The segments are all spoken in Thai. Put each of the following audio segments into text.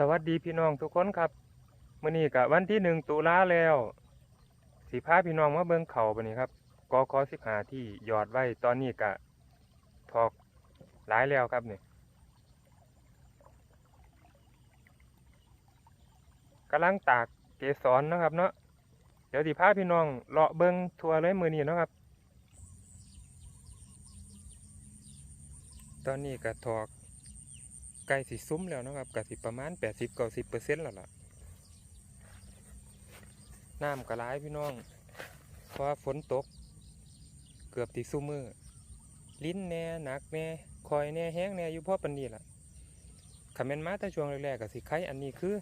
สวัสดีพี่น้องทุกคนครับมื้อนี้ก็วันที่หนึ่งตุลาแล้วสิพาพี่น้องมาเบิ่งเขาบัดนี้ครับกก15ที่หยอดไว้ตอนนี้ก็ถอกหลายแล้วครับเนี่ยกำลังตากเกสรเนะครับ เนาะเดี๋ยวสิพาพี่น้องเลาะเบิ่งทัวร์เลยมื้อนี้นะครับ ตอนนี้ก็ถอก ใกล้สิซุ้มแล้วนะครับก็สิประมาณ 80-90%แล้วล่ะน้ำก็หลายพี่น้อง เพราะว่าฝนตก เกือบติซุ้มือ ลิ้นแน่หนักแน่คอยแน่แห้งแน่อยู่พอปันนี้ล่ะคำเมนมาแต่ช่วงแรกๆก็สิไข่อันนี้คือ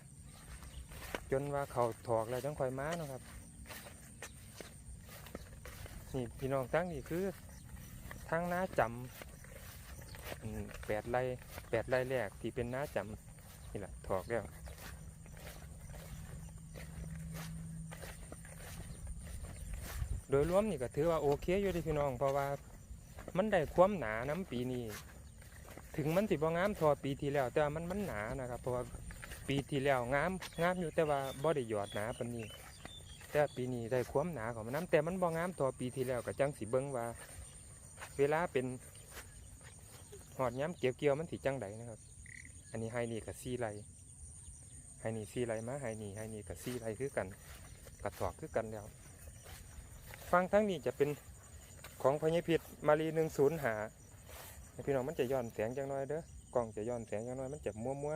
จนว่าเขาถอกแล้วจังคอยมานะครับนี่พี่น้องทั้งนี่คือทางน้าจำ แปดไร่แปดไร่แรกที่เป็นน้าจำนี่แหละถอกแล้วโดยรวมนี่ก็ถือว่าโอเคอยู่เดีพี่น้อง เพราะว่ามันได้ความหนาน้ำปีนี้ถึงมันสิบ่งามทอปีที่แล้ว แต่ว่ามันมันหนานะครับ เพราะว่าปีที่แล้วงามงามอยู่แต่ว่าบ่ได้หยอดหนาปานนี้ แต่ปีนี้ได้ความหนาของมันน้ำแต่มันบ่งามทอปีที่แล้วก็จังสิเบิ่งว่า เวลาเป็น หอดย้ำเกี่ยวเกี่ยวมันสิจังใดนะครับ อันนี้ไฮนี่กับซีไรไฮนี่ซีไรมาไฮนี่ไฮนี่กับซีไรคือกันกับถอกคือกันแล้ว ฟังทั้งนี้จะเป็นของพญพิษมารีหนึ่งศูนย์หาพี่น้องมันจะย้อนแสงจังน้อยเด้อกล้องจะย้อนแสงจังน้อยมันจะมัวมัว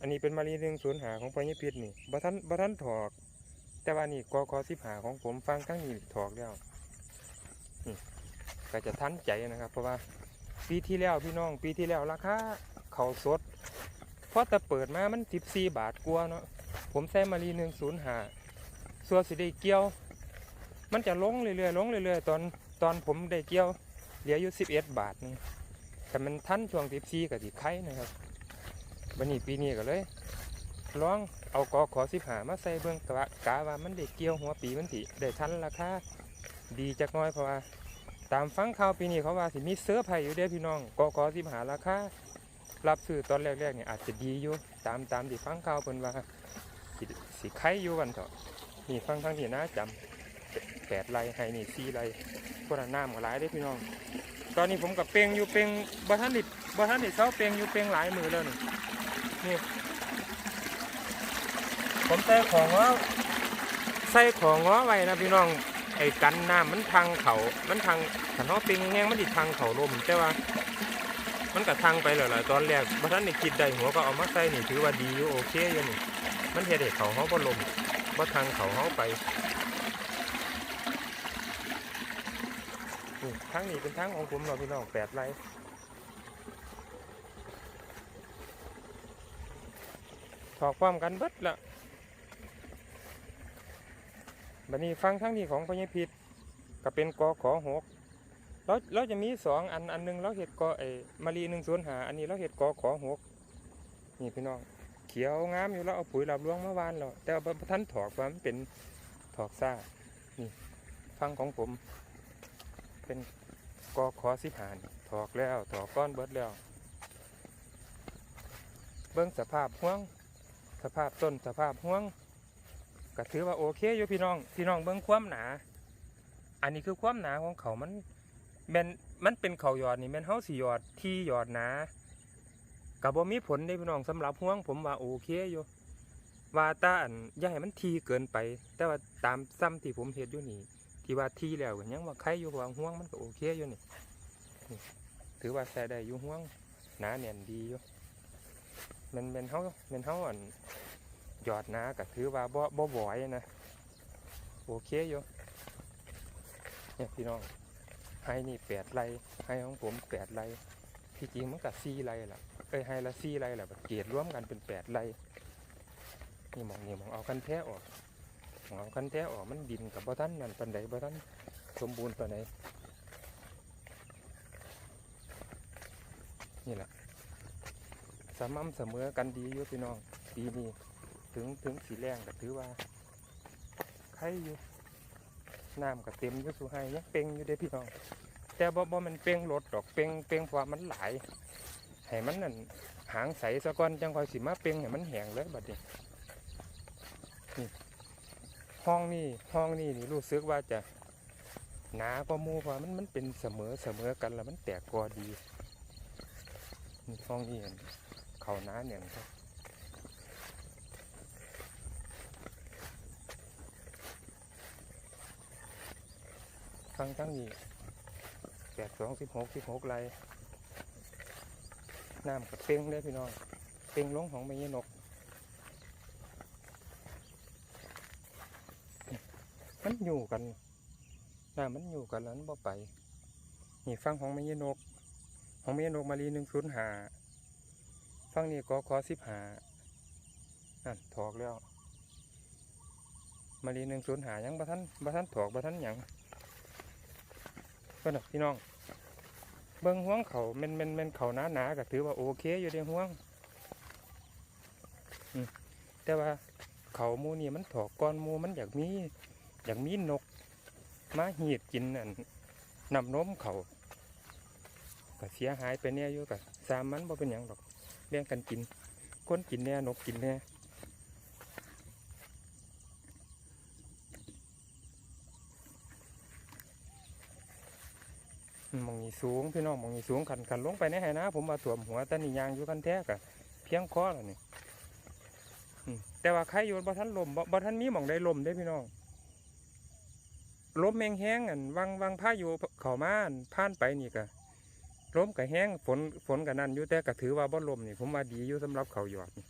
อันนี้เป็นมารีหนึ่งศูนย์หาของพญพิษนี่บัทันบัทันถอก แต่ว่านี่กกสิบหาของผมฟังทั้งนี้ถอกแล้วก็จะทันใจนะครับ เพราะว่า ปีที่แล้วพี่น้องปีที่แล้วราคาเขาสดเพราะแต่เปิดมามันสิบสี่บาทกว่าเนาะผมใส่มารีหนึ่งศูนย์หาส่วนสิได้เกี่ยว มันจะลงเรื่อยๆลงเรื่อยๆตอนตอนผมได้เกี่ยวเหลืออยู่สิบเอ็ดบาทนึงแต่มันทันช่วงสิบสี่กับสิไข่นะครับบันนี้ปีนี้ก็เลยลองเอากอขอสิบหามาใส่เบื้องกะวะกาว่ามันได้เกี่ยวหัวปีมันสิได้ทันราคาดีจักน้อยเพราะว่า ตามฟังข่าวปีนี้เขาว่าสิมีเสื้อไผ่อยู่เด้อพี่น้องกอขอสิบหาราคารับซื้อตอนแรกๆเนี่ยอาจจะดีอยู่ตามตามที่ฟังข่าวเพิ่นว่าสิสิไข่อยู่กันเถอะนี่ฟังทั้งที่น่าจำแปดไรไฮนี่สี่ไรพวกนั้นน้ำก็หลายได้อพี่น้อง ตอนนี้ผมกับเปงอยู่เปงบ่ทันดิบ่ทันดิเช้าเปงอยู่เปงหลายมือแล้วนี่นี่ผมใส่ของว่าใส่ของง้อไว้นะพี่น้อง ไอ้กันน้ำมันทางเขา มันทางถ้าเขาปลงแห้งมันดิทางเขาลมแต่ว่า มันก็ทางไปแล้วล่ะตอนแรกบ่ทันได้คิดได้หัวก็เอามาใส่นี่ถือว่าดีอยู่โอเคอยู่นี่ มันเฮ็ดให้เขาเขาบ่ลมบ่ทางเขาเขาไปนี่ทางนี้เป็นทางของผมเราพี่น้องแปดไร่ถอกความกันเบิดละ บัดนี้ฟังทางนี้ของพญพิษก็เป็นกอขอหกเราเราจะมีสองอันอันหนึงเราเห็ดกอไอ้มารีหนึ่งศูนหาอันนี้เราเห็ดกอขอหกนี่พี่น้องเขียวงามอยู่แล้วเอาปุ๋ยหลับลวงเมื่อวานแล้วแต่ว่าบ่ทันถอกว่ามันเป็นถอกซ่านี่ฟังของผม เป็นกอขอสิหานถอกแล้วถอกก้อนเบิดแล้ว เบิ้องสภาพห่วง สภาพต้นสภาพห่วง ก็ถือว่าโอเคอยู่พี่น้องพี่น้องเบิ้องความหนา อันนี้คือความหนาของเขามันแมนมันเป็นเขาหยอดนี่แมนเฮาสิหยอดที่หยอดหนากับบ่มีผลเด้พี่น้องสำหรับห่วงผมว่าโอเคอยู่ว่าแตานย่าให้มันทีเกินไป แต่ว่าตามซ้ำที่ผมเห็นอยู่นี่ ที่ว่าทีแล้วก็ยังว่าใครอยู่ว่าห่วงมันก็โอเคอยู่นี่ถือว่าใส่ได้อยู่ห่วงหนาแน่นดีอยู่แมันเป็นเฮาแมันเฮาอัน ยอดนาก็ถือว่าบ่บ่บ่อยนะ โอเคอยู่เนี่ยพี่น้องให้นี่แปดไรให้ของผมแปดไรที่จริงมันก็สี่ไรล่ะเอ้ยให้ละสี่ไรแหละเกรดรวมกันเป็นแปดไรนี่มองนี่มองเอากันแท้ออกของเอาคันแท้ออกมันดินกับบ่ทันนั่นปันใดบ่ทันสมบูรณ์ปันใดนี่แหละสม่ำเสมอกันดีอยู่พี่น้องปีนี้ ถึงถึงสีแรงก็ถือว่าใครอยู่น้ำก็เต็มอยู่สู่ให้ยังเป่งอยู่เด้พี่น้อง แต่บ่บ่มันเป่งรถดอกเป่งเป่งเพราะว่ามันหลายให้มันนั่นหางใสซะก่อนจังคอยสิมาเป่งให้มันแห้งเลยบัดนี้นี่ห้องนี่ห้องนี่นี่รู้สึกว่าจะหนาก็มูเพรามันมันเป็นเสมอเสมอกันแล้วมันแตกกอดีนี่ห้องนี่อันเขาหนาเนี่ยครับ ฟังทั้งนี้แปดสองสิบหกสิบหกไรน้ำกับเป้งเลยพี่น้องเป้งลงของไม่ยนก มันอยู่กันน้ำมันอยู่กันแล้วมันบ่ไป นี่ฟังของไม่ยนก ของไม่ยนกมารีหนึ่งศูนย์หาฟังนี่กอคอสิบหานั่นถอกแล้ว มารีหนึ่งศูนย์หายังบ่ทันบ่ทันถอกบ่ทันหยัง ก็นะพี่น้อง เบิ่งห่วงเขาเม่นเม่นเม่นเขาหนาหนาก็ถือว่าโอเคอยู่ในห่วงแต่ว่าเขามูนี่มันถอกก้อนมูมันอยากมีอยากมีนกมาหีดกินนั่นนำนมเขาก็เสียหายไปเนี่ยอยู่กับสามมันบ่เป็นหยังหรอกเลี้ยงกันกินคนกินแน่นกกินแน่ มองนี้สูงพี่น้องมองนี้สูงขันขันลงไปในไหนะ ผมมาถ่วมหัวแตนี่ยางอยู่กันแท้กะเพียงคอแล้วนี่แต่ว่าใครอยู่บ่ทันลมบ่บ่ทันมีหมองได้ลมได้พี่น้องลมแมงแห้งอันวังวังพายุเข้ามานผ่านไปนี่ก็ลมก็แห้งฝนฝนก็นั่นอยู่แต่ก็ถือว่าบ่ลมนี่ผมว่าดีอยู่สำหรับเขาหยอดนี่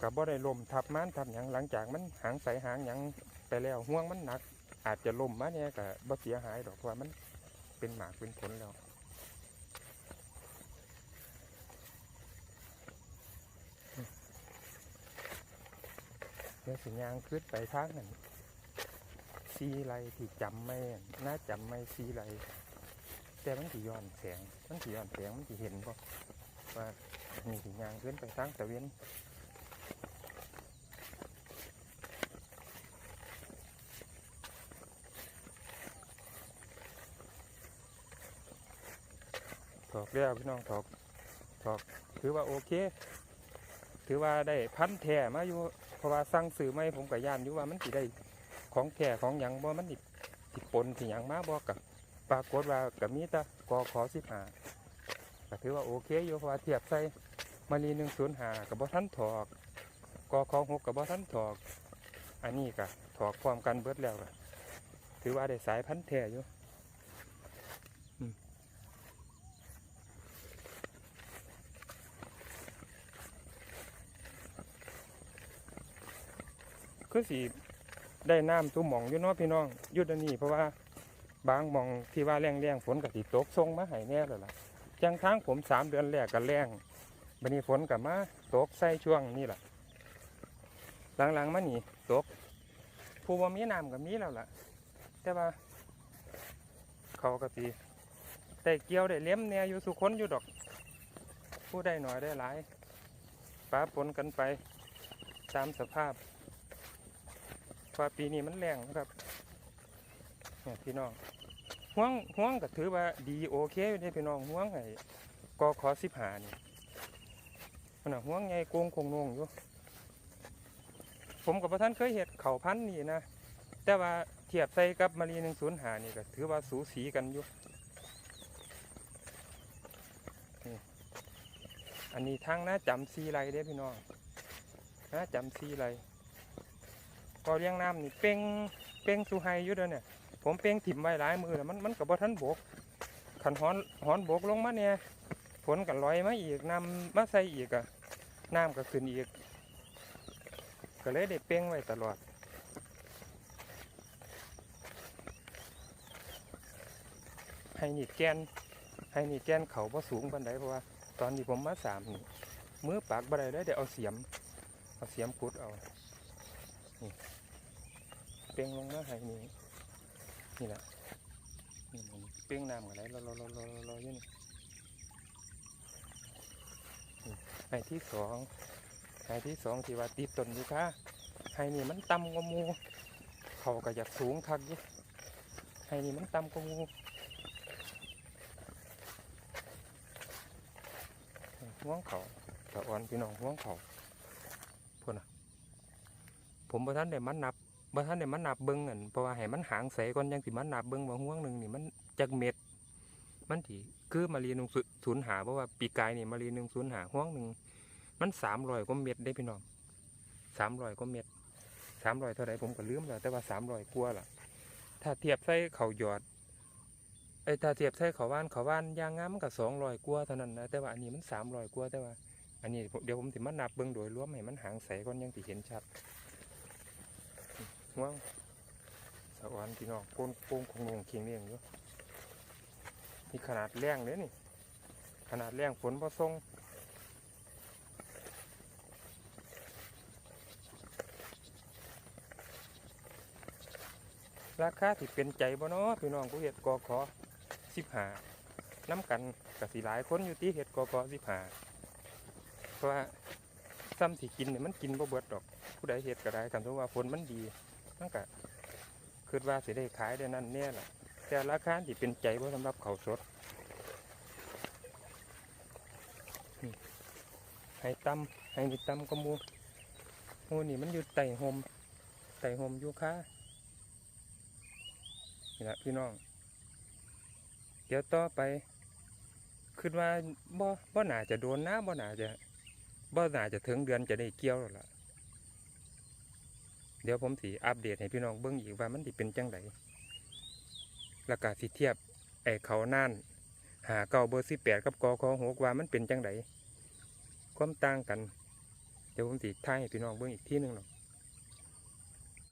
ก็บ่ได้ลมทับมันทับหยังหลังจากมันหางใสหางหยังไปแล้วห่วงมันหนัก อาจจะล่มมาเนี่ยก็บ่เสียหายดอกเพราะว่ามันเป็นหมากเป็นผลแล้วเดี๋ยวสัญญางขึ้นไปทางนั้นซีไรที่จำไม่น่าจำไม่ซีไรแต่มันถี่ย้อนแสงมันถี่ย้อนแสงมันถี่เห็นบ่ว่ามีสัญญางขึ้นไปทางตะเวน ถอกแล้วพี่น้องถอกถอกถือว่าโอเค ถือว่าได้พันแท้มาอยู่เพราะว่าสั่งซื้อไม่ผมกับย่านอยู่ว่ามันสิได้ของแท้ของหยังบ่มันสิสิปนสิหยังมาบ่กับปรากฏว่ากับมีต่กอขอสิบหาก็ถือว่าโอเคอยู่เพราะว่าเทียบใส่มารีหนึ่งศูนย์หากับบ่ทันถอกกอขอหกกับบ่ทันถอก อันนี้ก็ถอกความกันเบิดแล้วก็ถือว่าได้สายพันแท้อยู่ คือสิได้น้ำตุ้มหมองอยู่เนาะพี่น้องยุดอันนี้เพราะว่าบางมองที่ว่าแรงแรงฝนกับติตกทรงมาให้แน่แล้วล่ะจังทางผมสามเดือนแรกก็แรงบันนี้ฝนกับมาตกใส่ช่วงนี้แหละหลังๆมานี่ตกผู้ว่มีน้ำกับมีแล้วล่ะ แต่ว่า เขาก็ตีได้เกี่ยวได้เลี้ยมแหน่อยู่สุคนอยู่ดอก ผู้ได้หน่อยได้หลายป้าปนกันไปตามสภาพ ว่าปีนี้มันแรงนะครับเนี่ยพี่น้องห่วงห่วงก็ถือว่าดีโอเคอยู่เด้พี่น้องห่วงไอ้กอขอสิบหานี่มันห่วงไงโกงคงนงอยู่ ผมกับพระท่านเคยเห็ดเข่าพันนี่นะ แต่ว่าเทียบใส่กับมารีหนึ่งศูนย์หานี่ก็ถือว่าสูสีกันอยู่อันนี้ทางหน้าจำซีไรเด้พี่น้องหน้าจำซีไร ก็เลี้ยงน้ำนี่เป้งเป้งสุไฮอยู่เด้อเนี่ยผมเป้งถิ่มไว้หลายมือแล้วมันมันกับบ่ทันบกขันหอนหอนบกลงมาเนี่ยฝนกับลอยมาอีกน้ำมาใส่อีกอะน้ำก็ขึ้นอีก ก็เลยได้เป้งไว้ตลอดให้นี่แกนให้นี่แกนเขาบ่สูงปานใดเพราะว่า ตอนที่ผมมาสามนี่มือปากบ่ได้เลยเดี๋ยวเอาเสียม เอาเสียมขุดเอานี่ เป้งลงมาให้นี่นี่แหละนี่มันเป้งน้ำอะไรรอรอรอรอรออยู่นี่นี่ให้ที่สองให้ที่สองที่ว่าติดต้นอยู่ค่ะให้นี่มันต่ำกว่ามูเขาก็อยากสูงคักยู่ให้นี่มันต่ำกว่ามูห่วงเขาสะอ่อนพี่น้องห่วงเขาพุ่นน่ะผมบ่ทันได้มันนับ บ่ทันได้มันนับเบิ่งอั่นเพราะว่าให้มันหางใสก่อนยังสิมันนับเบิ่งว่าห่วงหนึ่งนี่มันจักเม็ด มันสิคือมารีหนึ่งศูนย์หาเพราะว่าปีกายนี่มารีหนึ่งศูนย์หาห่วงหนึ่งมันสามร้อยกว่าเม็ดได้พี่น้องสามร้อยกว่าเม็ดสามร้อยเท่าไรผมก็ลืมแล้วแต่ว่าสามร้อยกว่าล่ะ ถ้าเทียบใส่เขาหยอดไอ้ถ้าเทียบใส่เขาว่านเขาว่านยางงามมันก็สองร้อยกว่าเท่านั้นนะแต่ว่าอันนี้มันสามร้อยกว่าแต่ว่า อันนี้เดี๋ยวผมสิมานับเบิ่งโดยรวมให้มันหางใสก่อนยังสิเห็นชัด ห่วงสะอ่อนพี่น้องโกนโกงคงงงเคียงเรียงอยู่นี่ขนาดแรงเลยนี่ ขนาดแรงฝนพอทรงราคาที่เป็นใจบ่เนาะพี่น้องผู้เห็ดกอขอสิบหาน้ำกันกับสีหลายคนอยู่ที่เห็ดกอขอสิบหาเพราะว่าซ้ำที่กินเนี่ยมันกินบ่เบิดดอก ผู้ใดเห็ดก็ได้กันเพราะว่าฝนมันดี มันก็คิดว่าสิได้ขายได้นั่นเนี่ยแหละแต่ราคาที่เป็นใจบ่สำหรับเขาสดให้ตำให้นี่ตำก็มูหมูนี่มันอยู่ไต่หมไต่หมอยู่ค่านี่แหละพี่น้อง เดี๋ยวต่อไปคิดว่าบ่บ่หน่าจะโดนนะบ่หน่าจะบ่หน่าจะถึงเดือนจะได้เกี่ยวแล้วล่ะ เดี๋ยวผมสีอัปเดตให้พี่น้องเบื้องอีกว่ามันสิเป็นจังไดแล้วก็สิเทียบไอ้เขาน่านหาเก่าเบอร์สิบแปดกับกอคอหกว่ามันเป็นจังไดความต่างกัน เดี๋ยวผมสีท้ายให้พี่น้องเบื้องอีกที่หนึ่งหรอก